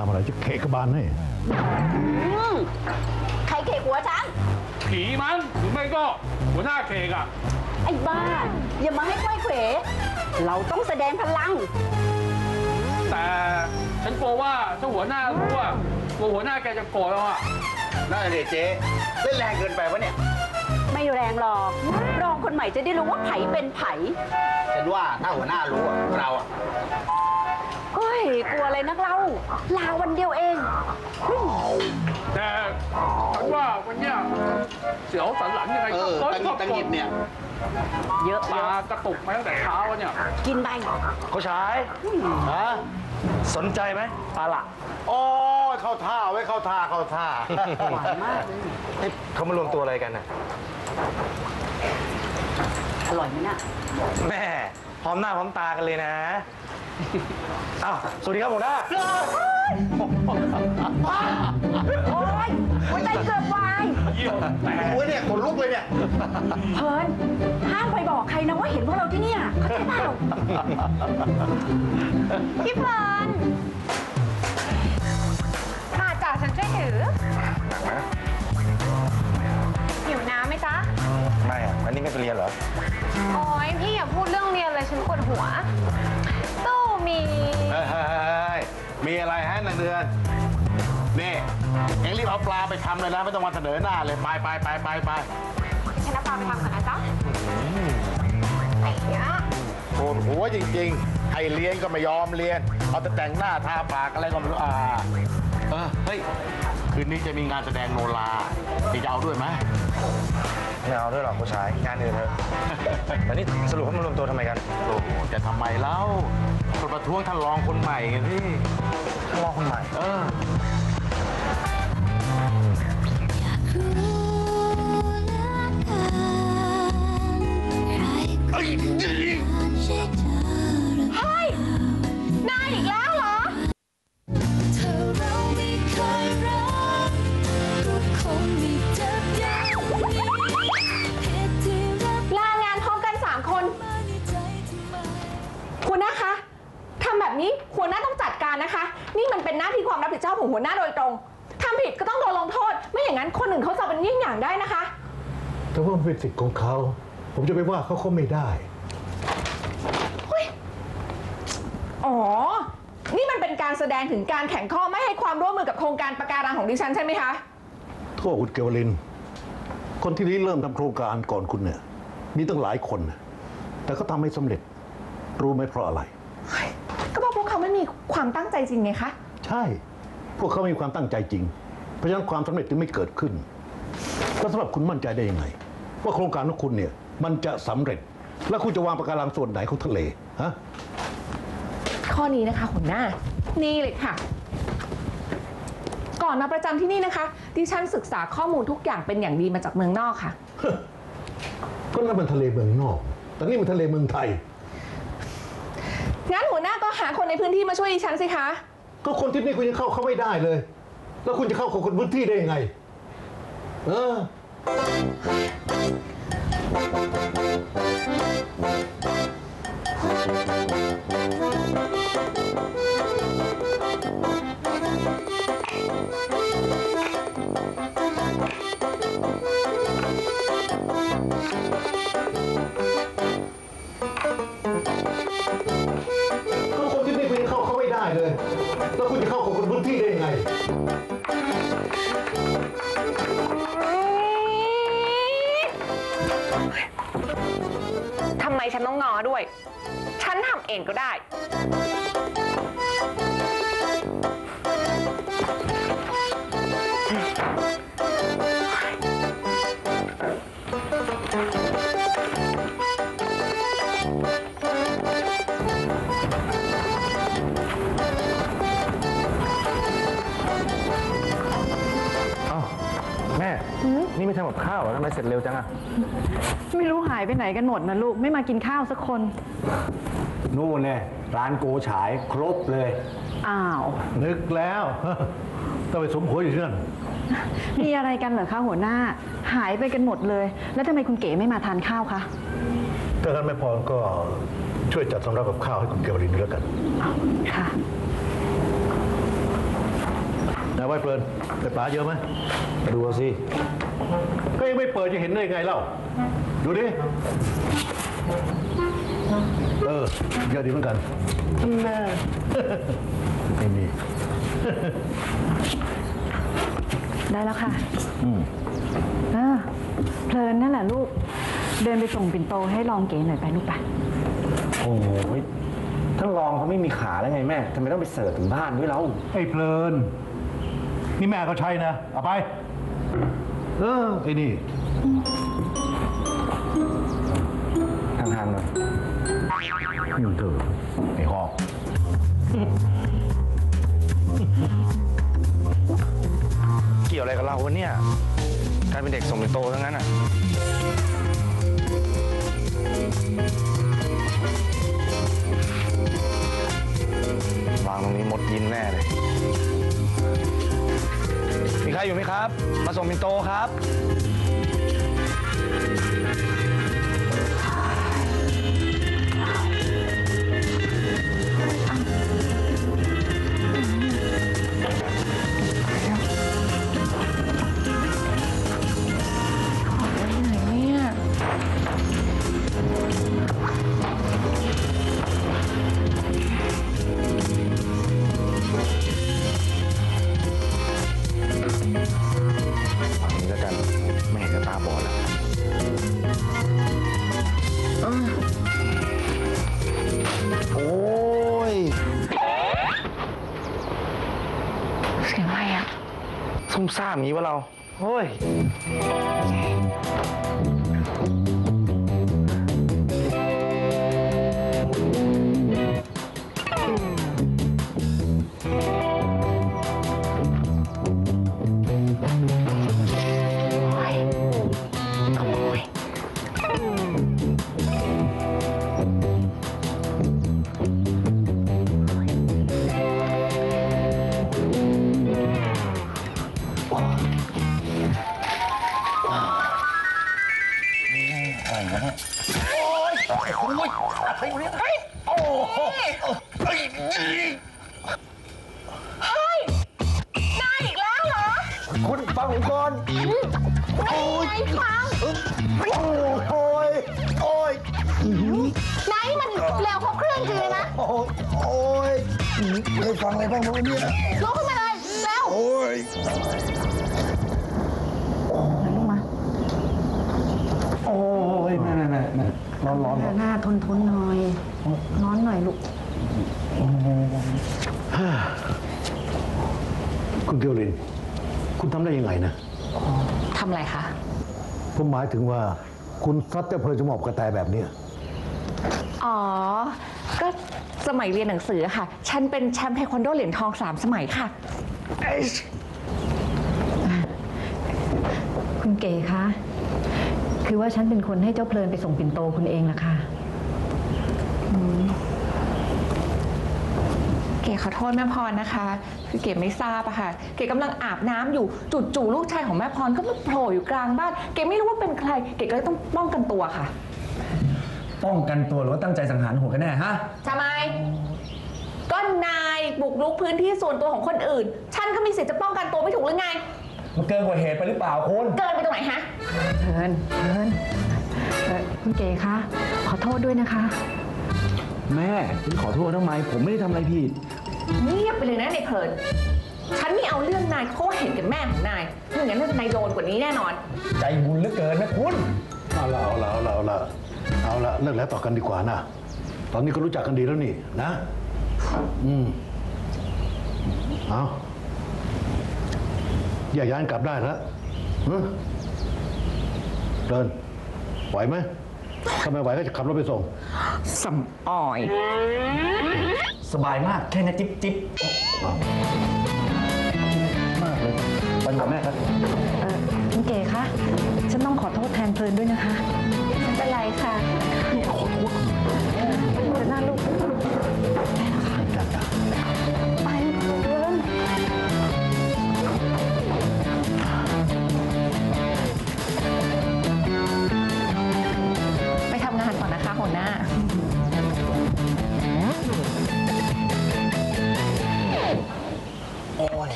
าเมื่อไหร่จะเขกกระบาลให้ อืมใครเขกหัวฉัน ผีมันหรือไม่ก็หัวหน้าเขกอะไอ้บ้า อย่ามาให้ค่อยเขวเราต้องแสดงพลัง แต่ฉันกลัวว่าถ้าหัวหน้ารู้ว่ากลัวหัวหน้าแกจะโกรธเราอะนั่นแหละเจ๊เล่นแรงเกินไปวะเนี่ย ไม่แรงหรอก รองคนใหม่จะได้รู้ว่าไผเป็นไผ ฉันว่าถ้าหัวหน้ารู้อะเราอะเฮ้ย กลัวอะไรนักเล่า ลาวันเดียวเอง แต่ฉันว่าวันเนี้ยเสียวสันหลังยังไงเออก็ตังหงิดตังหงิดเนี่ย เยอะตากระตุกมาตั้งแต่เช้าอะเนี่ย กินไป เขาชายฮะสนใจไหมปลาละโอ้ยเข้าท่าไว้เข้าท่าเข้าท่า หวานมากเลยเฮ้ยเขามารวมตัวอะไรกันน่ะอร่อยไหมน่ะ แม่พร้อมหน้าพร้อมตากันเลยนะ อ้าวสวัสดีครับหัวหน้าโอ๊ยหัวใจเกือบวายเยี่ยวแต่โอ้ยเนี่ยขนลุกเลยเนี่ย เพิร์นห้ามไปบอกใครนะว่าเห็นพวกเราที่เนี่ยเข้าใจเปล่าพี่เพลินมาจ้ะฉันช่วยถือหิวน้ำไหมจ๊ะ ไม่อะวันนี้ไม่ไปเรียนเหรอ โอ้ยพี่อย่าพูดเรื่องเรียนเลยฉันปวดหัว มีเฮ้ยเฮ้ยเฮ้ยมีอะไรฮะนางเดือนนี่เอ็งรีบเอาปลาไปทำเลยนะไม่ต้องมาเสนอหน้าเลยไปไปไปไปไปฉันเอาปลาไปทำก่อนนะจ๊ะไอ้เนี้ยโกนหัวจริงๆให้เรียนก็ไม่ยอมเรียนเอาแต่แต่งหน้าทาปากอะไรก็ไม่รู้อ่าเออเฮ้ยคืนนี้จะมีงานแสดงโนราเองจะเอาด้วยไหมไม่เอาด้วยหรอกผู้ชายงานอื่นเถอะ แต่นี่สรุปเขามารวมตัวทำไมกัน โอ้โหจะทำไมเล่า คนประท้วงท่านรองคนใหม่ไงพี่ท่านรองคนใหม่ เออ เการนะคะ นี่มันเป็นหน้าที่ความรับผิดชอบของหัวหน้าโดยตรงทำผิดก็ต้องโดนลงโทษ ไม่อย่างนั้นคนอื่นเขาจะเป็นยิ่งอย่างได้นะคะ แต่ว่ามันเป็นสิทธิ์ของเขา ผมจะไปว่าเขาเขาไม่ได้ อ๋อ นี่มันเป็นการแสดงถึงการแข่งข้อไม่ให้ความร่วมมือกับโครงการประการังของดิฉันใช่ไหมคะ โทษคุณเกวลิน คนที่ริเริ่มทำโครงการก่อนคุณเนี่ย มีตั้งหลายคนนะแต่ก็ทำไม่สำเร็จ รู้ไหมเพราะอะไร ม่มีความตั้งใจจริงไงคะ ใช่ พวกเขามีความตั้งใจจริง เพราะฉะนั้นความสำเร็จจึงไม่เกิดขึ้นแล้วสำหรับคุณมั่นใจได้ยังไง ว่าโครงการของคุณเนี่ยมันจะสำเร็จ แล้วคุณจะวางปะการังส่วนไหนของทะเลฮะข้อนี้นะคะหัวหน้า นี่เลยค่ะ ก่อนมาประจำที่นี่นะคะดิฉันศึกษาข้อมูลทุกอย่างเป็นอย่างดีมาจากเมืองนอกค่ะก็นั่นมันทะเลเมืองนอก แต่นี่มันทะเลเมืองไทย งั้นหัวหน้าก็หาคนในพื้นที่มาช่วยดิฉันสิคะ ก็คนที่นี่คุณยังเข้าเขาไม่ได้เลย แล้วคุณจะเข้าของคนพื้นที่ได้ยังไง เออ ฉันต้องงอด้วย ฉันทำเองก็ได้ นี่ไม่ทำกับข้าวเหรอทำไมเสร็จเร็วจังอะไม่รู้หายไปไหนกันหมดนะลูก ไม่มากินข้าวสักคน นู่นเนี่ยร้านโกฉายครบเลย อ้าว นึกแล้ว ต้องไปสมหัวอยู่ที่นั่น มีอะไรกันเหรอคะหัวหน้า หายไปกันหมดเลย แล้วทำไมคุณเก๋ไม่มาทานข้าวคะ ถ้างั้นไม่พอก็ช่วยจัดสำรับกับข้าวให้คุณเกวรินด้วยแล้วกัน ค่ะ นายไว้เพลินได้ปลาเยอะไหมดูเอาสิ ก็ยังไม่เปิดจะเห็นได้ไงเล่า ดูดิ เออเยอะดีเหมือนกันแน่ไม่มี ได้แล้วค่ะเออเพลินนั่นแหละลูก เดินไปส่งปิ่นโตให้ลองเก๋หน่อยไปลูกไปโอ้ยท่านรองเขาไม่มีขาแล้วไงแม่ทำไมต้องไปเสิร์ฟถึงบ้านด้วยเราไอ้เพลิน นี่แม่เขาใช้นะ เอาไป เออไอ้นี่ห่างๆหน่อยนี่เถอะไอ้หอกเกี่ยวอะไรกับเราวะเนี่ยกลายเป็นเด็กส่งเป็นโตทั้งนั้นอะวางตรงนี้หมดยินแน่เลย ใครอยู่ไหมครับ มาส่งมินโตครับ ไม่เห็นจะตาบอดแล้วโอ้ย เสียงอะไรอะซุ่มซ่ามอย่างนี้วะเรา เฮ้ย เนายอีกแล้วเหรอคุณฟังผมก่อนนายฟังโอ้ยโอ้ยโอ้ยนายมันแล้วเขาเครื่องจริงเลยนะโอ้ยโอ้ยเคยฟังอะไรบ้างวะเนี่ยลุกขึ้นมาเลยแล้วโอ้ย โอ้ยแม่แม่แม่ร้อนร้อนหน้าทนทนหน่อยร้อนหน่อยลูก คุณเกียวลิน คุณทำได้ยังไงนะ ทำอะไรคะ ผมหมายถึงว่าคุณซัดเจ้าเพลินจะมอบกระแตแบบเนี้ยอ๋อ ก็สมัยเรียนหนังสือค่ะ ฉันเป็นแชมป์เทควันโดเหรียญทองสามสมัยค่ะ คุณเก๋คะ คือว่าฉันเป็นคนให้เจ้าเพลินไปส่งปิ่นโตคุณเองล่ะค่ะ เก๋ขอโทษแม่พรนะคะ คือเก๋ไม่ทราบอะค่ะ เก๋กำลังอาบน้ำอยู่จู่ๆลูกชายของแม่พรก็มาโผล่อยู่กลางบ้าน เก๋ไม่รู้ว่าเป็นใคร เก๋ก็เลยต้องป้องกันตัวค่ะ ป้องกันตัวหรือว่าตั้งใจสังหารโหดกันแน่ฮะ ทำไม ก็นายบุกรุกพื้นที่ส่วนตัวของคนอื่น ฉันก็มีสิทธิ์จะป้องกันตัวไม่ถูกหรือไง มันเกินกว่าเหตุไปหรือเปล่าคุณ เกินไปตรงไหนฮะ เพลินเพลินเอ่อคุณเก๋คะ ขอโทษด้วยนะคะ แม่ฉันขอโทษทำไม ผมไม่ได้ทำอะไรผิด เงียบไปเลยนะในายเพลินฉันไม่เอาเรื่องนายเพราะว่าเห็นกับแม่ของนายไม่งั้นนายโดนกว่านี้แน่นอน ใจบุญเหลือเกินนะคุณ เอาละเอาละเอาละเอาละเอาละเลิกแล้วต่อกันดีกว่านะ ตอนนี้ก็รู้จักกันดีแล้วนี่นะ อืม เอา อย่าย้านกลับได้แล้วฮะเดิน ไหวไหมถ้าไม่ไหวก็จะขับรถไปส่งสำออย สบายมากแค่นี้จิ๊บจิ๊บมากเลยไปกับแม่ครับ เอ่อคุณเก๋คะ ฉันต้องขอโทษแทนเพลินด้วยนะคะ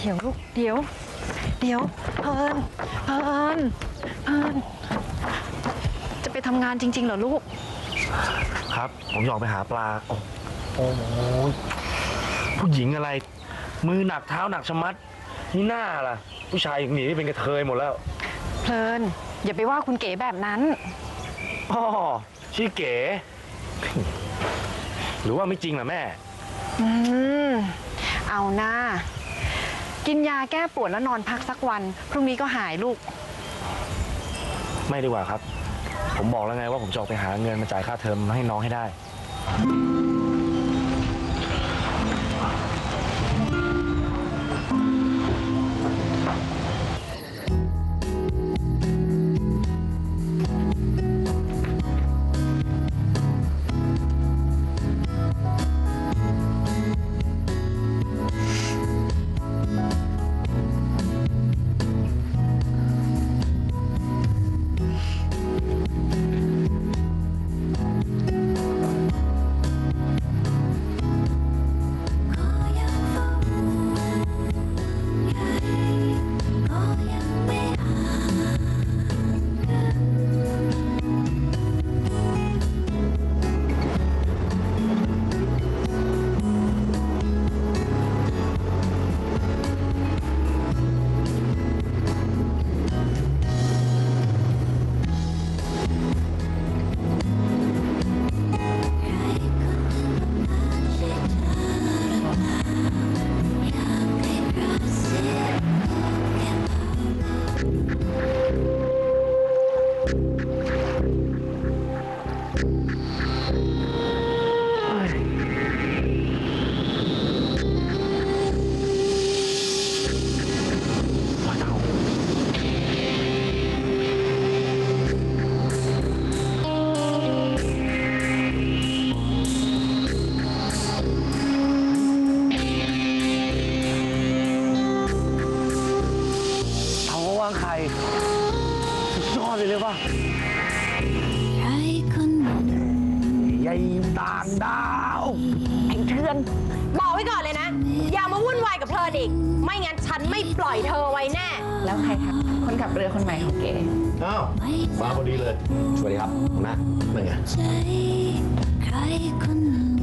ดี๋ยวลูกเดี๋ยว เดี๋ยวเพลินเพลินเพลินจะไปทำงานจริง ๆ เหรอลูก ครับ ผมจะออกไปหาปลา โอ้โอ้โหผู้หญิงอะไร มือหนักเท้าหนักชะมัด นี่หน้าล่ะ ผู้ชายอย่างนี้เป็นกระเทยหมดแล้ว เพลิน อย่าไปว่าคุณเก๋แบบนั้นอ๋อชื่อเก๋ หรือว่าไม่จริงล่ะแม่ อืม เอาหน้า กินยาแก้ปวดแล้วนอนพักสักวัน พรุ่งนี้ก็หายลูก ไม่ดีกว่าครับ ผมบอกแล้วไงว่าผมจะออกไปหาเงินมาจ่ายค่าเทอมให้น้องให้ได้ บอกไว้ก่อนเลยนะ อย่ามาวุ่นวายกับเพลินอีก ไม่งั้นฉันไม่ปล่อยเธอไว้แน่ แล้วใครคะคนขับเรือคนใหม่ของเก๋อ้าวมาพอดีเลยสวัสดีครับหัวหน้านั่นไงใจใครคนหนึ่ง